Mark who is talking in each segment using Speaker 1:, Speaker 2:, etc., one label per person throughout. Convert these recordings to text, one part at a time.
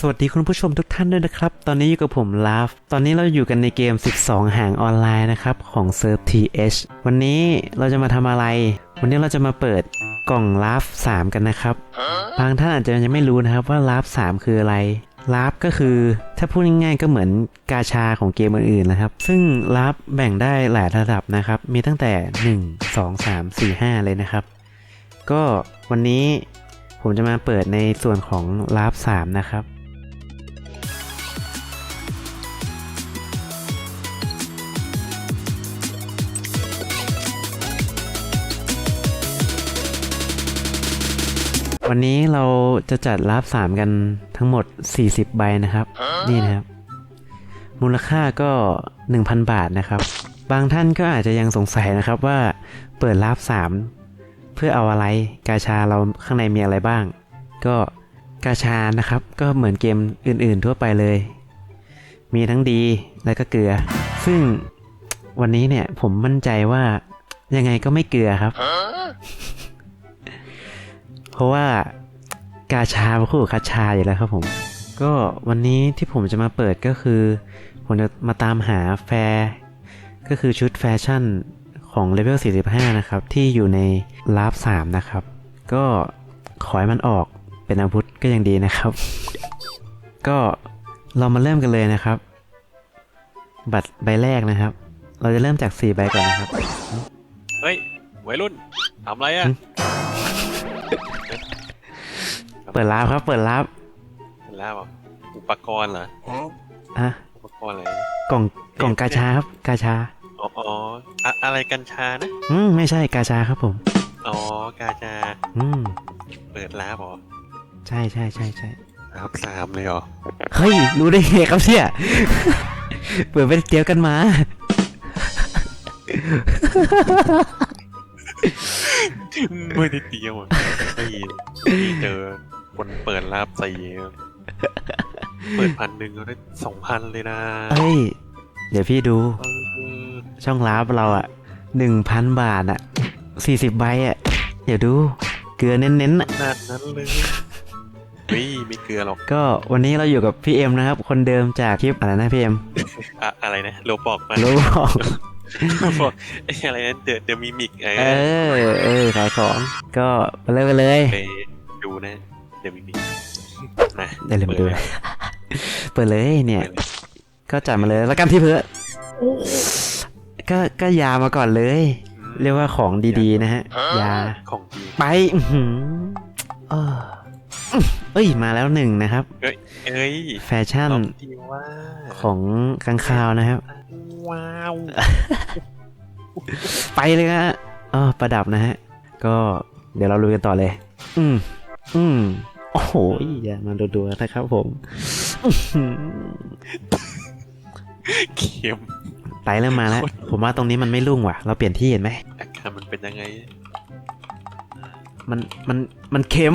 Speaker 1: สวัสดีคุณผู้ชมทุกท่านด้วยนะครับ ตอนนี้อยู่กับผมลาฟ ตอนนี้เราอยู่กันในเกม 12หางออนไลน์นะครับ ของเซิร์ฟ TH วันนี้เราจะมาทำอะไร วันนี้เราจะมาเปิดกล่องลาฟ3กันนะครับ บางท่านอาจจะยังไม่รู้นะครับว่าลาฟ3คืออะไรลาฟก็คือถ้าพูดง่ายๆก็เหมือนกาชาของเกมอื่นๆนะครับ ซึ่งลาฟแบ่งได้หลายระดับนะครับ มีตั้งแต่ 1 2 3 4 5 เลยนะครับ ก็วันนี้ผมจะมาเปิดในส่วนของลาฟ3นะครับ วันนี้เราจะจัดรับ3กันทั้งหมด 40 ใบนะครับ นี่นะครับ มูลค่าก็ 1,000 บาทนะครับ บางท่านก็อาจจะยังสงสัยนะครับว่าเปิดรับ3เพื่อเอาอะไรกาชาเราข้างในมีอะไรบ้าง ก็กาชานะครับ ก็เหมือนเกมอื่น ๆ ทั่วไปเลย มีทั้งดีและก็เกลือ ซึ่งวันนี้เนี่ยผมมั่นใจว่ายังไงก็ไม่เกลือครับ เพราะว่ากาชาเป็นคู่กับคาชาอยู่แล้วครับผม ก็วันนี้ที่ผมจะมาเปิดก็คือ ผมจะมาตามหาแฟร์ก็คือชุดแฟชั่นของเลเวล 45 นะครับ ที่อยู่ในลาฟ3นะครับ ก็ขอให้มันออกเป็นอาวุธก็ยังดีนะครับ ก็เรามาเริ่มกันเลยนะครับ บัตรใบแรกนะครับ เราจะเริ่มจาก 4 ใบก่อนนะครับ
Speaker 2: เฮ้ยวัยรุ่นทำอะไรอะ
Speaker 1: หึเปิดลาฟครับเปิดลาฟ
Speaker 2: เป็นแล้วเหรออุปกรณ์เหรอ
Speaker 1: อะ
Speaker 2: อุปกรณ์อะไร
Speaker 1: กล่องกล่องกาชาครับกาชา
Speaker 2: อ๋ออ๋ออะอะไรกัญชานะ
Speaker 1: อืมไม่ใช่กาชาครับผม
Speaker 2: อ๋อกาชา
Speaker 1: อืม
Speaker 2: เปิดร้านเหรอ
Speaker 1: ใช่ใช่ใช่ใช่
Speaker 2: ร้านสามเลยเหรอ
Speaker 1: เฮ้ยรู้ได้ไงครับเนี่ยเปิดเป็นเตี้ยวกันมา
Speaker 2: ไม่ได้เตรียมอะไม่ไม่เจอ คนเปิดรับสี่เปิดพันหนึ่งเราได้สองพันเลยนะ
Speaker 1: เอ้ย เดี๋ยวพี่ดู
Speaker 2: เออ
Speaker 1: ช่องลาฟเราอะหนึ่งพันบาทอะสี่สิบใบอะเดี๋ยวดู เกลือเน้นๆอะ
Speaker 2: ขนาดนั้นเลยเฮ้ยไม่เกลือหรอก
Speaker 1: ก็วันนี้เราอยู่กับพี่เอ็มนะครับ คนเดิมจากคลิปอะไรนะพี่เอ็ม
Speaker 2: อะอะไรนะโลบอกมา
Speaker 1: รู้บอก
Speaker 2: บอกไอ้อะไรนะเดอะเดอะมิมิกเอ
Speaker 1: เอ
Speaker 2: อ
Speaker 1: อเออขายของ ก็ไปเริ่มกันเลย
Speaker 2: ไปดูนะ เดอะมิมิกนะ
Speaker 1: ได้เลยมาดู
Speaker 2: ปิ
Speaker 1: เปิดเลยเนี่ย
Speaker 2: เปิดเลย
Speaker 1: ก็จัดมาเลยแล้วกันที่เพื่อก็ก็ยามาก่อนเลย เรียกว่าของดีๆนะฮะ ยา
Speaker 2: ของดี
Speaker 1: ไปอื้อหือเออเอ้ยมาแล้วหนึ่งนะครับ
Speaker 2: เอ้ยเอ้ย
Speaker 1: แฟชั่น
Speaker 2: ของดีว่า
Speaker 1: ของกังคาวนะครับ
Speaker 2: ว้าว
Speaker 1: ไปเลยฮะอ๋อประดับนะฮะ ก็เดี๋ยวเราลุยกันต่อเลย อืม อืม โอ้โหอย่ามาดูๆนะครับผมอื้อหือ
Speaker 2: เข็ม
Speaker 1: ไตเริ่มมาแล้ว ผมว่าตรงนี้มันไม่รุ่งว่ะ เราเปลี่ยนที่เห็นไหม
Speaker 2: อาการมันเป็นยังไง
Speaker 1: มันมันมันเค็ม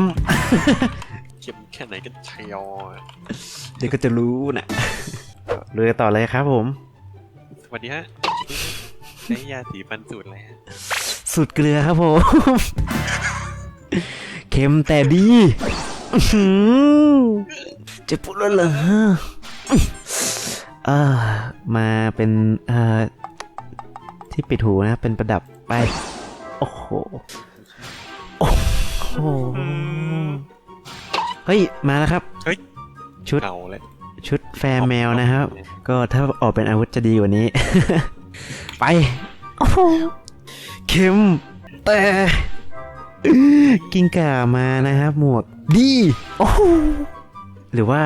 Speaker 2: เข็มแค่ไหนกันชัยยอ
Speaker 1: เดี๋ยวก็จะรู้นะลุยกันต่อเลยครับผม
Speaker 2: สวัสดีฮะใช้ยาสีฟันสูตรอะไรฮะ
Speaker 1: สุดเกลือครับผม เค็มแต่ดีอื้อหือจะพูดแล้วเหรอเออมาเป็นเอ่อที่ปิดหูนะ เป็นประดับไป โอ้โห โอ้โห เฮ้ย มาแล้วครับชุด
Speaker 2: เก่าเลย
Speaker 1: ชุดแฟร์แมวนะครับ ก็ถ้าออกเป็นอาวุธจะดีกว่านี้ ไป โอ้โหเข็มแต่ กิ้งก่ามานะครับ หมวกดีโอ้โหหรือว่า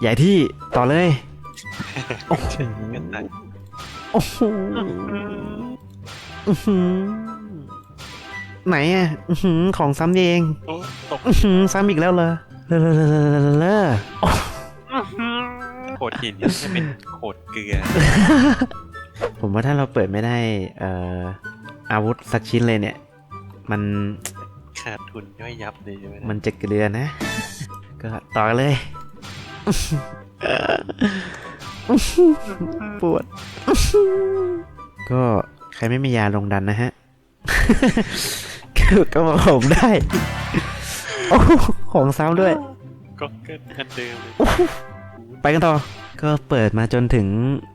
Speaker 1: ใหญ่ที่ต่อเลยโอ้โห
Speaker 2: กันตัง
Speaker 1: โอ้โหอื้อหือไหนอะอื้อหือของซ้ำเอง
Speaker 2: โอ้ตก
Speaker 1: อื้อหือซ้ำอีกแล้วเหรอเลอะเลอะเลอะเลอะเลอะโอ้
Speaker 2: โขดหินนี่จะเป็นโขดเกลือ
Speaker 1: ผมว่าถ้าเราเปิดไม่ได้เอ่ออาวุธสักชิ้นเลยเนี่ย มัน
Speaker 2: ขาดทุนย่อยยับเลยใช่ไหม
Speaker 1: มันจะเกลือนะ ก็ต่อกันเลย ปวด ก็ใครไม่มียาลงดันนะฮะ ก็บอกผมได้ โอ้ของซ้ำด้วย
Speaker 2: ก็เกินอันเดิมเลย
Speaker 1: ไปกันต่อ ก็เปิดมาจนถึง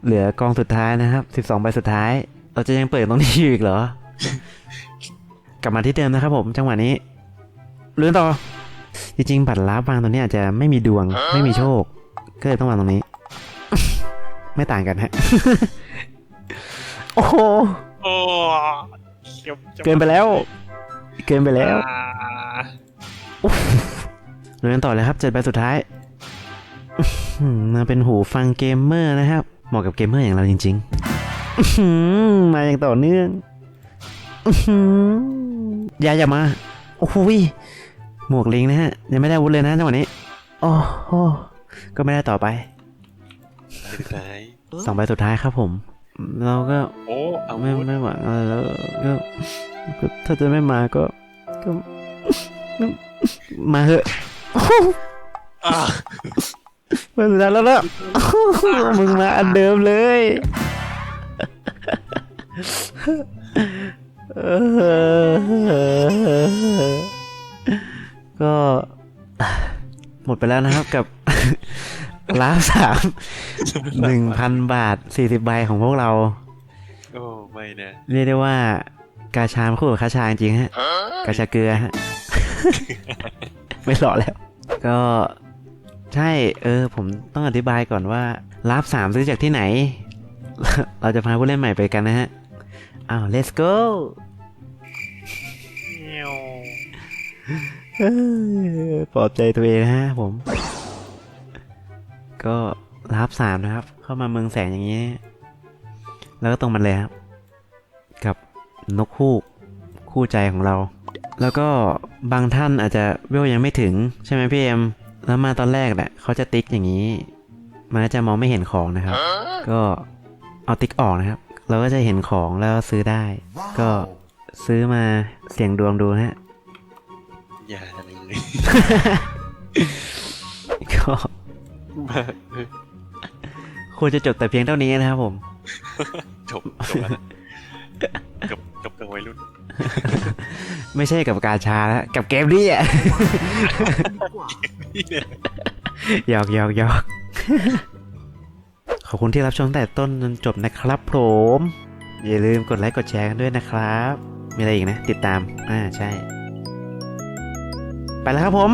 Speaker 1: เหลือกองสุดท้ายนะครับ 12ใบสุดท้าย เราจะยังเปิดตรงนี้อยู่อีกเหรอ กลับมาที่เดิมนะครับผมจังหวะนี้เลื่อนต่อ จริงๆบัตรลับวางตรงนี้อาจจะไม่มีดวงไม่มีโชค ก็เลยต้องวางตรงนี้ ไม่ต่างกันฮะ โอ้โห
Speaker 2: โอ้เก็บจะ
Speaker 1: เกินไปแล้ว เกินไปแล้ว
Speaker 2: อ่า
Speaker 1: เรียนต่อเลยครับเจ็ดใบสุดท้ายอื้อหือมาเป็นหูฟังเกมเมอร์นะครับ เหมาะกับเกมเมอร์อย่างเราจริงๆอื้อหือมาอย่างต่อเนื่อง อื้อหืออย่าอย่ามา โอ้โหยหมวกลิงนะฮะ ยังไม่ได้อาวุธเลยนะจังหวะนี้โอ้โหก็ไม่ได้ต่อไป
Speaker 2: สุดท้าย
Speaker 1: สองใบสุดท้ายครับผม เราก็
Speaker 2: โอ้เอา
Speaker 1: ไม่
Speaker 2: วุธ
Speaker 1: ไม่หวังอะไรแล้วก็ก็ถ้าจะไม่มาก็ก็ก็มาเหอะ
Speaker 2: อ่า
Speaker 1: ไม่เป็นไรแล้วล่ะมึงมาอันเดิมเลยเออ ก็หมดไปแล้วนะครับกับล้านสามหนึ่งพันบาทสี่สิบใบของพวกเรา
Speaker 2: โอ้ไม่นะ
Speaker 1: เรียกได้ว่ากาชามคู่กับคาชาจริงๆฮะ กาชาเกลือฮะ ไม่หล่อแล้ว ก็ใช่ เออ ผมต้องอธิบายก่อนว่ารับสามซื้อจากที่ไหน เราจะพาผู้เล่นใหม่ไปกันนะฮะ อ้าว let's go
Speaker 2: เงี้ยว
Speaker 1: เอ้ยปลอบใจตัวเองนะฮะผม ก็รับสามนะครับ เข้ามาเมืองแสงอย่างนี้ แล้วก็ตรงมันเลยครับ กับนกคู่คู่ใจของเรา แล้วก็บางท่านอาจจะเวลยังไม่ถึง ใช่ไหมพี่เอ็มแล้วมาตอนแรกแหละเขาจะติ๊กอย่างนี้ มันก็จะมองไม่เห็นของนะครับ ก็เอาติ๊กออกนะครับ เราก็จะเห็นของแล้วซื้อได้ ก็ซื้อมาเสี่ยงดวงดูนะฮะ
Speaker 2: อย่าเลย
Speaker 1: ก็
Speaker 2: มาเออ
Speaker 1: ควรจะจบแต่เพียงเท่านี้นะครับผม
Speaker 2: จบจบแล้วนะกับกับกับวัยรุ่น
Speaker 1: ไม่ใช่กับการชาแล้วกับเกมนี้อะ
Speaker 2: นี่เนี่ย
Speaker 1: หยอกหยอกหยอกข อบคุณที่รับชมตั้งแต่ต้นจนจบนะครับผม อย่าลืมกดไลค์กดแชร์กันด้วยนะครับ มีอะไรอีกนะ ติดตาม อ่าใช่ ไปแล้วครับผม